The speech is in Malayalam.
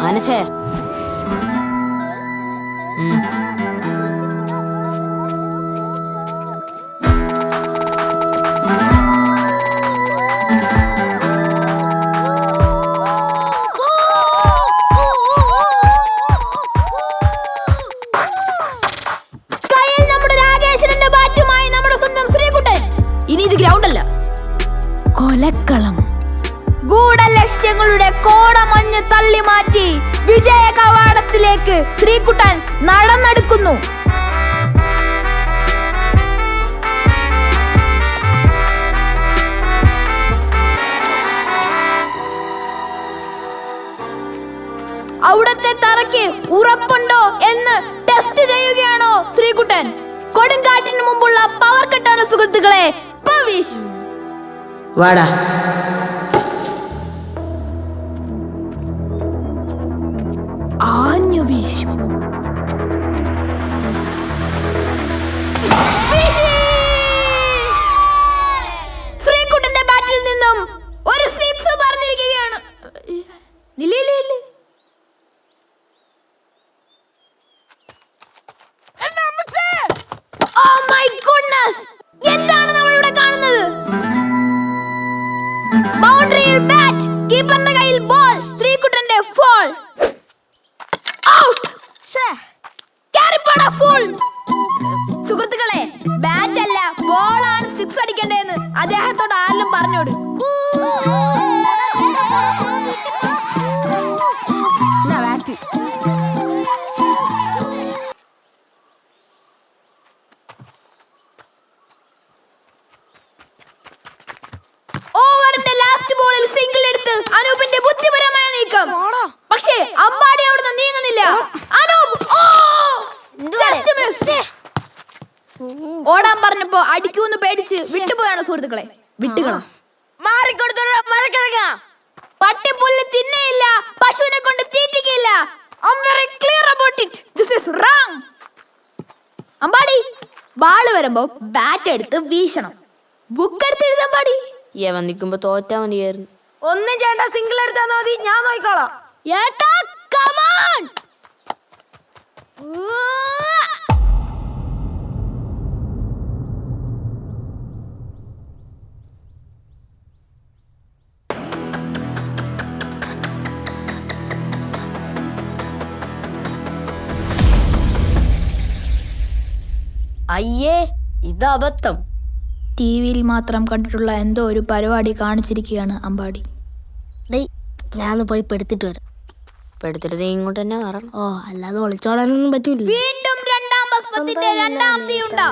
ആനച്ചേ ഇനി ഇത് ഗ്രൗണ്ട് അല്ല. കൊലക്കളം. ഗൂഢലക്ഷ്യങ്ങളുടെ കോടമഞ്ഞ് തള്ളി മാറ്റി വിജയ കവാടത്തിലേക്ക് ശ്രീകുട്ടൻ നടന്നെടുക്കുന്നു. അവിടത്തെ തറയ്ക്ക് ഉറപ്പുണ്ടോ എന്ന് ടെസ്റ്റ് ചെയ്യുകയാണോ ശ്രീകുട്ടൻ? കൊടുങ്കാറ്റിന് മുമ്പുള്ള പവർ കട്ടാണ് സുഹൃത്തുക്കളെ വാടാ. ആഞ്ഞു വീശും ബാറ്റിൽ നിന്നും ഒരു സിക്സ് പറഞ്ഞിരിക്കുകയാണ്. ഇല്ല. Oh! എന്താണ് നമ്മൾ ഇവിടെ കാണുന്നത്? ബൗണ്ടറിയിൽ ബാറ്റ് കീപ്പറിന്റെ കയ്യിൽ ബോൾ ശ്രീകുട്ടന്റെ ഫുൾ സുഹൃത്തുക്കളെ ബാറ്റ് അല്ല ബോളാണ് സിക്സ് അടിക്കേണ്ടതെന്ന് അദ്ദേഹത്തോട് ആരെങ്കിലും പറഞ്ഞോട് ഓവറിന്റെ ഓടാൻ പറഞ്ഞപ്പോ അടിക്കൂന്ന് പേടിച്ച് വിട്ടുപോയാണ് സുഹൃത്തുക്കളെ. വിട്ടുകളാ. പട്ടിപ്പുല്ല് തിന്നയില്ല പശുവിനെ കൊണ്ട് തീറ്റിക്കില്ല very clear about it. This is wrong. Ambadi ball വരുമ്പോ ബാറ്റ് എടുത്ത് വീശണം. ബുക്ക് എടുത്ത് എഴുതാൻ പാടി യവൻ നിൽക്കുമ്പോ തോറ്റാ മതിയായിരുന്നു. ഒന്നും ചെയ്യണ്ട സിംഗിൾ എടുത്താ മതി. ഞാൻ നോക്കിക്കോളാം. ഏട്ടാ അയ്യേ ഇത് അബദ്ധം. ടി വിയിൽ മാത്രം കണ്ടിട്ടുള്ള എന്തോ ഒരു പരിപാടി കാണിച്ചിരിക്കുകയാണ് അമ്പാടി. ഡേയ് ഞാനൊന്ന് പോയി പെടുത്തിട്ട് വരാം. പെടുത്തിട്ട് നീ ഇങ്ങോട്ട് തന്നെ വരണം ഓ അല്ലാതെ ഒളിച്ചോടാനൊന്നും പറ്റൂല. വീണ്ടും രണ്ടാം ഭസ്മത്തിന്റെ രണ്ടാം തീ ഉണ്ടോ?